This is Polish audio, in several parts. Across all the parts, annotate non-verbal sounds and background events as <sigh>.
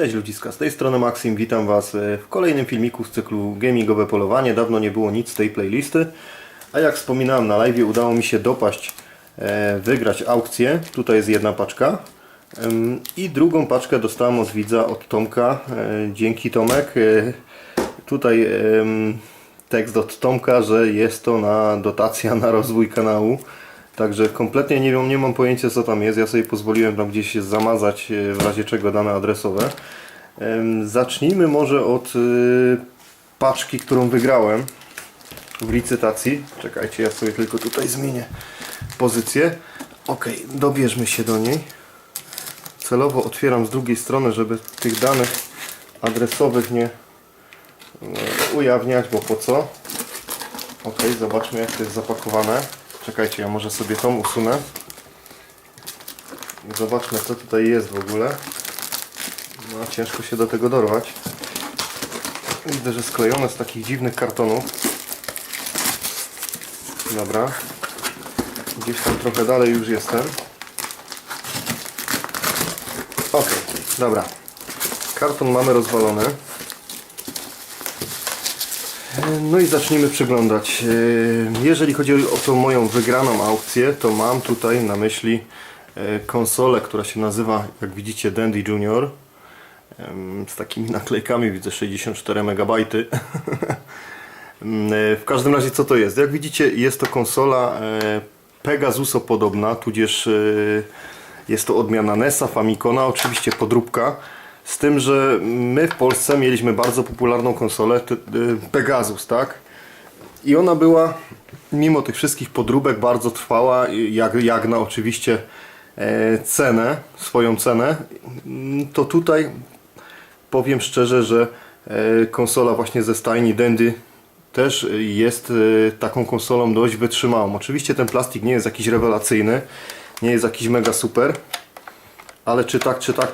Cześć ludziska, z tej strony Maxim, witam Was e, w kolejnym filmiku z cyklu Gamingowe Polowanie. Dawno nie było nic z tej playlisty, a jak wspominałem na live udało mi się dopaść, e, wygrać aukcję. Tutaj jest jedna paczka i drugą paczkę dostałem od widza, od Tomka. E, Dzięki Tomek. Tutaj tekst od Tomka, że jest to na dotacja na rozwój kanału. Także kompletnie nie wiem, nie mam pojęcia co tam jest. Ja sobie pozwoliłem tam gdzieś zamazać e, w razie czego dane adresowe. Zacznijmy może od y, paczki, którą wygrałem w licytacji. Czekajcie, ja sobie tylko tutaj zmienię pozycję. Ok, dobierzmy się do niej. Celowo otwieram z drugiej strony, żeby tych danych adresowych nie e, ujawniać, bo po co? Ok, zobaczmy jak to jest zapakowane. Czekajcie, ja może sobie tą usunę. Zobaczmy co tutaj jest w ogóle. No, ciężko się do tego dorwać. Widzę, że sklejone z takich dziwnych kartonów. Dobra. Gdzieś tam trochę dalej już jestem. Ok, dobra. Karton mamy rozwalony. No i zacznijmy przeglądać. E, Jeżeli chodzi o tą moją wygraną aukcję, to mam tutaj na myśli e, konsolę, która się nazywa, jak widzicie, Dandy Junior. Z takimi naklejkami, widzę 64 MB. <laughs> W każdym razie co to jest? Jak widzicie jest to konsola e, Pegasuso podobna, tudzież jest to odmiana NESa, Famicona, oczywiście podróbka. Z tym, że my w Polsce mieliśmy bardzo popularną konsolę y, Pegasus, tak? I ona była, mimo tych wszystkich podróbek, bardzo trwała, jak, jak na oczywiście e, cenę, swoją cenę. To tutaj powiem szczerze, że e, konsola właśnie ze stajni Dendy też jest e, taką konsolą dość wytrzymałą. Oczywiście ten plastik nie jest jakiś rewelacyjny, nie jest jakiś mega super, ale czy tak, czy tak,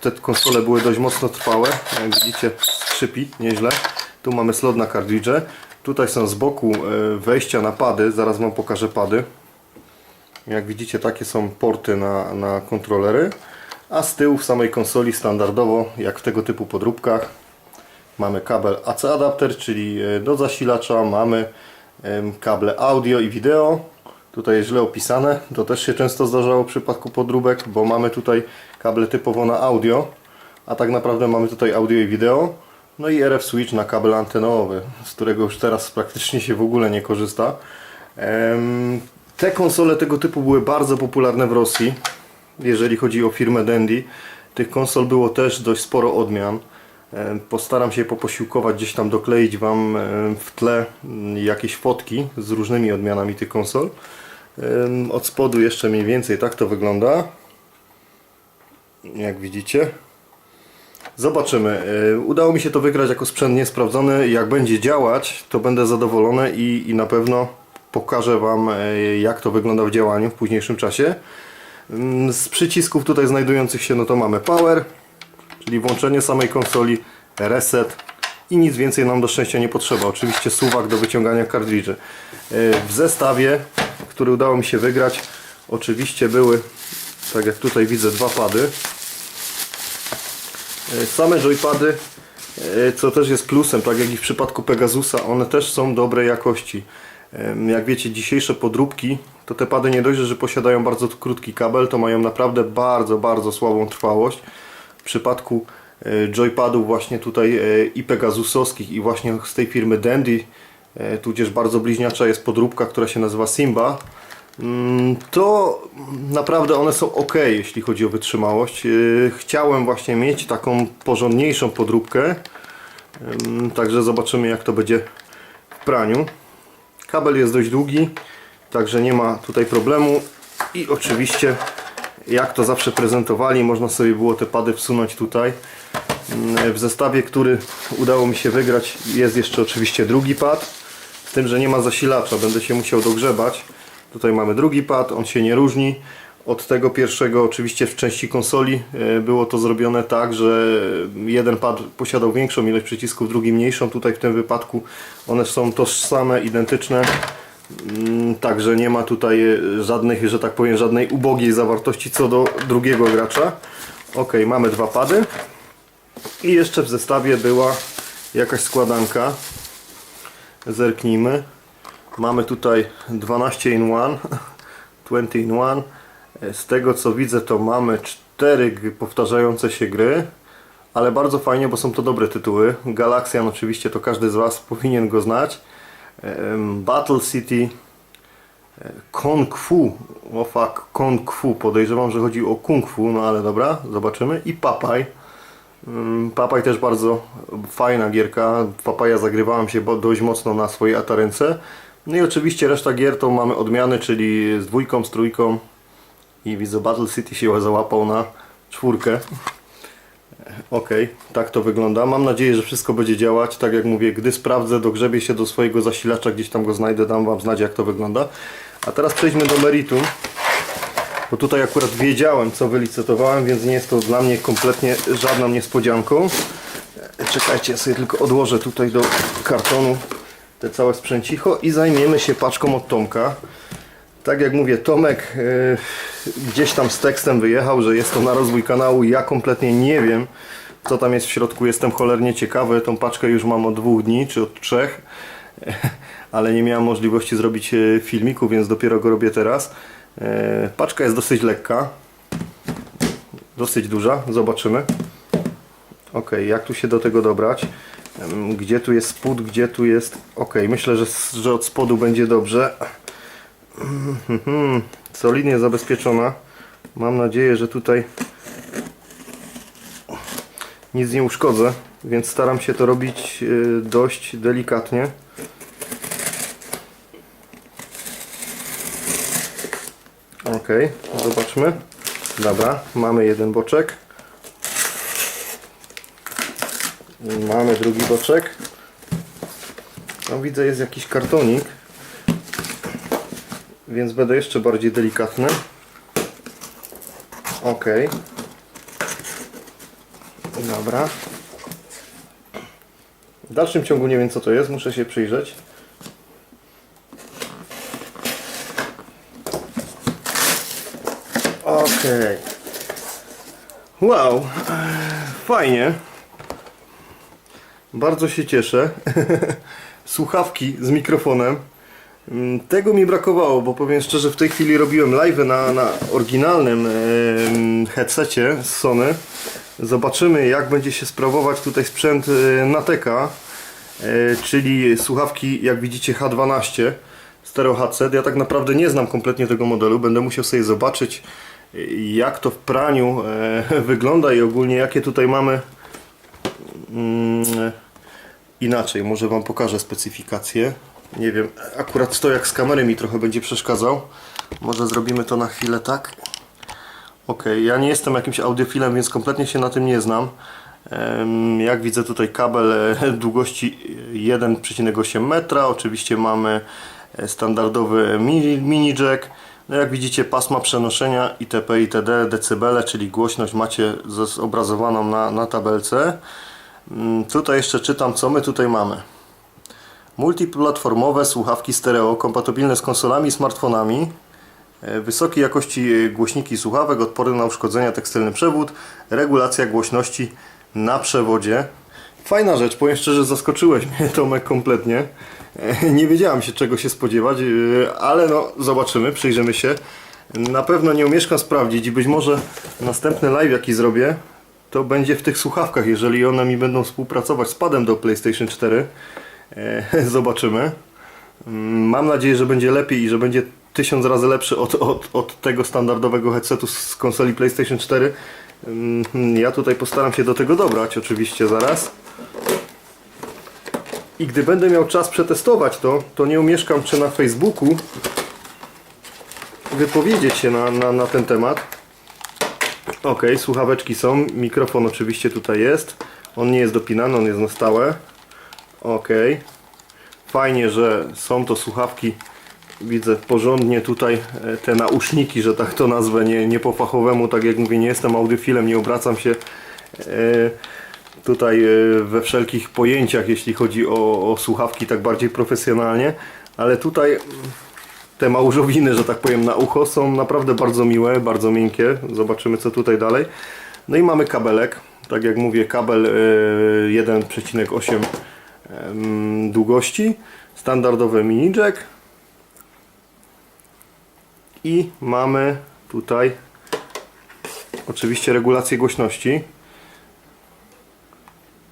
te konsole były dość mocno trwałe. Jak widzicie, skrzypi nieźle. Tu mamy slot na kartridże. Tutaj są z boku e, wejścia na pady. Zaraz Wam pokażę pady. Jak widzicie, takie są porty na, na kontrolery. A z tyłu w samej konsoli standardowo, jak w tego typu podróbkach, mamy kabel AC adapter, czyli e, do zasilacza, mamy kable audio i wideo. Tutaj jest źle opisane, to też się często zdarzało w przypadku podróbek, bo mamy tutaj kable typowo na audio, a tak naprawdę mamy tutaj audio i wideo. No i RF switch na kabel antenowy, z którego już teraz praktycznie się w ogóle nie korzysta. Te konsole tego typu były bardzo popularne w Rosji, jeżeli chodzi o firmę Dandy. Tych konsol było też dość sporo odmian. Postaram się poposiłkować, gdzieś tam dokleić Wam w tle jakieś fotki z różnymi odmianami tych konsol. Od spodu jeszcze mniej więcej tak to wygląda. Jak widzicie. Zobaczymy. E, Udało mi się to wygrać jako sprzęt niesprawdzony. Jak będzie działać, to będę zadowolony i, i na pewno pokażę Wam, e, jak to wygląda w działaniu w późniejszym czasie. Mm, Z przycisków tutaj znajdujących się, no to mamy power, czyli włączenie samej konsoli, reset i nic więcej nam do szczęścia nie potrzeba. Oczywiście suwak do wyciągania kartridży. E, W zestawie, który udało mi się wygrać, oczywiście były, tak jak tutaj widzę, dwa pady. E, Same joypady, e, co też jest plusem, tak jak i w przypadku Pegasusa, one też są dobrej jakości. Jak wiecie, dzisiejsze podróbki, to te pady nie dość, że posiadają bardzo krótki kabel, to mają naprawdę bardzo, bardzo słabą trwałość. W przypadku e, joypadów właśnie tutaj i Pegasusowskich i właśnie z tej firmy Dandy, tudzież bardzo bliźniacza jest podróbka, która się nazywa Simba, to naprawdę one są ok, jeśli chodzi o wytrzymałość. Yy, Chciałem właśnie mieć taką porządniejszą podróbkę, także zobaczymy jak to będzie w praniu. Kabel jest dość długi, także nie ma tutaj problemu i oczywiście jak to zawsze prezentowali, można sobie było te pady wsunąć tutaj. W zestawie, który udało mi się wygrać jest jeszcze oczywiście drugi pad, z tym, że nie ma zasilacza, będę się musiał dogrzebać. Tutaj mamy drugi pad, on się nie różni od tego pierwszego. Oczywiście w części konsoli e, było to zrobione tak, że jeden pad posiadał większą ilość przycisków, drugi mniejszą. Tutaj w tym wypadku one są tożsame, identyczne. Mm, Także nie ma tutaj e, żadnych, że tak powiem, żadnej ubogiej zawartości co do drugiego gracza. Ok, mamy dwa pady. I jeszcze w zestawie była jakaś składanka. Zerknijmy. Mamy tutaj 12 in 1, 20 in 1. Z tego co widzę to mamy 4 g- powtarzające się gry, ale bardzo fajnie, bo są to dobre tytuły. Galaxian oczywiście to każdy z Was <laughs> powinien go znać. Battle City, e, Kung Fu, o fuck, Kung Fu, podejrzewam, że chodzi o Kung Fu, no ale dobra, zobaczymy. I Papaj. Mm, Papaj też bardzo fajna gierka. Papaja zagrywałem się dość mocno na swojej atarence. No i oczywiście reszta gier to mamy odmiany, czyli z dwójką, z trójką. I widzę Battle City się załapał na czwórkę. Okej, tak to wygląda. Mam nadzieję, że wszystko będzie działać. Tak jak mówię, gdy sprawdzę, dogrzebię się do swojego zasilacza, gdzieś tam go znajdę, dam Wam znać jak to wygląda. A teraz przejdźmy do meritum. Bo tutaj akurat wiedziałem, co wylicytowałem, więc nie jest to dla mnie kompletnie żadną niespodzianką. E, Czekajcie, ja sobie tylko odłożę tutaj do kartonu te całe sprzęcicho i zajmiemy się paczką od Tomka. Tak jak mówię, Tomek e, gdzieś tam z tekstem wyjechał, że jest to na rozwój kanału. Ja kompletnie nie wiem, co tam jest w środku. Jestem cholernie ciekawy. Tą paczkę już mam od dwóch dni, czy od trzech. <laughs> Ale nie miałem możliwości zrobić e, filmiku, więc dopiero go robię teraz. E, Paczka jest dosyć lekka. Dosyć duża. Zobaczymy. Ok, jak tu się do tego dobrać? Gdzie tu jest spód, gdzie tu jest... Ok, myślę, że, że od spodu będzie dobrze. Mhm, solidnie zabezpieczona. Mam nadzieję, że tutaj nic nie uszkodzę, więc staram się to robić e, dość delikatnie. Ok, zobaczmy. Dobra, mamy jeden boczek. Mamy drugi boczek. No widzę jest jakiś kartonik więc będę jeszcze bardziej delikatny. Ok. Dobra. W dalszym ciągu nie wiem co to jest, muszę się przyjrzeć. Ok. Wow. Fajnie. Bardzo się cieszę. <laughs> Słuchawki z mikrofonem. Mm, Tego mi brakowało, bo powiem szczerze, w tej chwili robiłem live na, na oryginalnym headsetie z Sony. Zobaczymy jak będzie się sprawować tutaj sprzęt e, Nateka, czyli słuchawki jak widzicie H12 stereo headset. Ja tak naprawdę nie znam kompletnie tego modelu, będę musiał sobie zobaczyć e, jak to w praniu e, <laughs> wygląda i ogólnie jakie tutaj mamy mm, inaczej, może Wam pokażę specyfikację. Nie wiem, akurat to jak z kamery mi trochę będzie przeszkadzał. Może zrobimy to na chwilę tak. Ok, ja nie jestem jakimś audiofilem, więc kompletnie się na tym nie znam. Jak widzę tutaj kabel e, długości 1,8 metra. Oczywiście mamy e, standardowy mini jack. No jak widzicie pasma przenoszenia itp. itd. decybele, czyli głośność macie zobrazowaną na, na tabelce. Mm, Tutaj jeszcze czytam co my tutaj mamy. Multiplatformowe słuchawki stereo kompatybilne z konsolami i smartfonami. E, Wysokiej jakości e, głośniki słuchawek, odporne na uszkodzenia, tekstylny przewód, regulacja głośności na przewodzie. Fajna rzecz, powiem szczerze, zaskoczyłeś mnie <laughs> Tomek kompletnie. E, Nie wiedziałem się czego się spodziewać, ale no zobaczymy, przyjrzymy się. Na pewno nie umieszkam sprawdzić i być może następny live jaki zrobię, to będzie w tych słuchawkach, jeżeli one mi będą współpracować z padem do PlayStation 4. E, <laughs> Zobaczymy. Mm, Mam nadzieję, że będzie lepiej i że będzie tysiąc razy lepszy od, od, od tego standardowego headsetu z konsoli PlayStation 4. Mm, Ja tutaj postaram się do tego dobrać, oczywiście zaraz. I gdy będę miał czas przetestować to, to nie umieszkam czy na Facebooku wypowiedzieć się na, na, na ten temat. Ok, słuchaweczki są, mikrofon oczywiście tutaj jest. On nie jest dopinany, on jest na stałe. Ok. Fajnie, że są to słuchawki. Widzę porządnie tutaj e, te nauszniki, że tak to nazwę, nie, nie po fachowemu, tak jak mówię, nie jestem audiofilem, nie obracam się e, tutaj e, we wszelkich pojęciach, jeśli chodzi o, o słuchawki tak bardziej profesjonalnie, ale tutaj te małżowiny, że tak powiem, na ucho są naprawdę bardzo miłe, bardzo miękkie. Zobaczymy co tutaj dalej. No i mamy kabelek. Tak jak mówię, kabel e, 1,8 em, długości, standardowy mini jack i mamy tutaj oczywiście regulację głośności.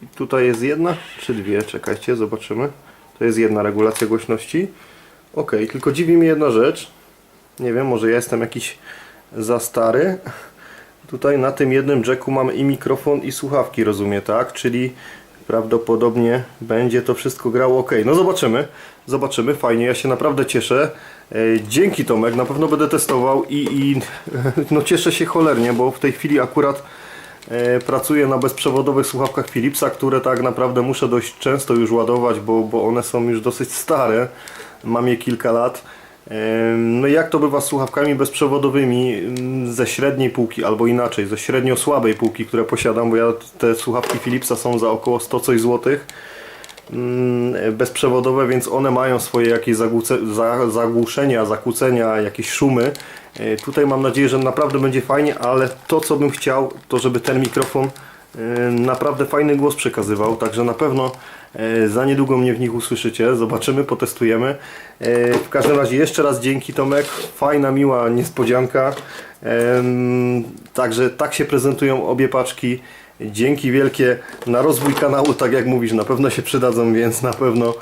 I tutaj jest jedna czy dwie, czekajcie, zobaczymy. To jest jedna regulacja głośności. Ok, tylko dziwi mnie jedna rzecz. Nie wiem, może ja jestem jakiś za stary. Tutaj na tym jednym jacku mamy i mikrofon i słuchawki, rozumiem, tak? Czyli prawdopodobnie będzie to wszystko grało ok. No zobaczymy, zobaczymy, fajnie, ja się naprawdę cieszę. E, Dzięki Tomek, na pewno będę testował i, i <laughs> no cieszę się cholernie, bo w tej chwili akurat e, pracuję na bezprzewodowych słuchawkach Philipsa, które tak naprawdę muszę dość często już ładować, bo, bo one są już dosyć stare. Mam je kilka lat. No jak to bywa z słuchawkami bezprzewodowymi mm, ze średniej półki, albo inaczej, ze średnio słabej półki, które posiadam, bo ja te słuchawki Philipsa są za około 100 coś złotych mm, bezprzewodowe, więc one mają swoje jakieś zagłuszenia, zakłócenia, jakieś szumy. E, Tutaj mam nadzieję, że naprawdę będzie fajnie, ale to co bym chciał, to żeby ten mikrofon e, naprawdę fajny głos przekazywał, także na pewno za niedługo mnie w nich usłyszycie, zobaczymy, potestujemy. E, W każdym razie jeszcze raz dzięki Tomek, fajna, miła niespodzianka. Także tak się prezentują obie paczki. Dzięki wielkie na rozwój kanału, tak jak mówisz, na pewno się przydadzą, więc na pewno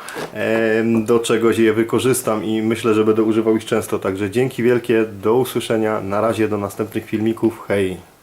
do czegoś je wykorzystam i myślę, że będę używał ich często. Także dzięki wielkie, do usłyszenia, na razie do następnych filmików, hej!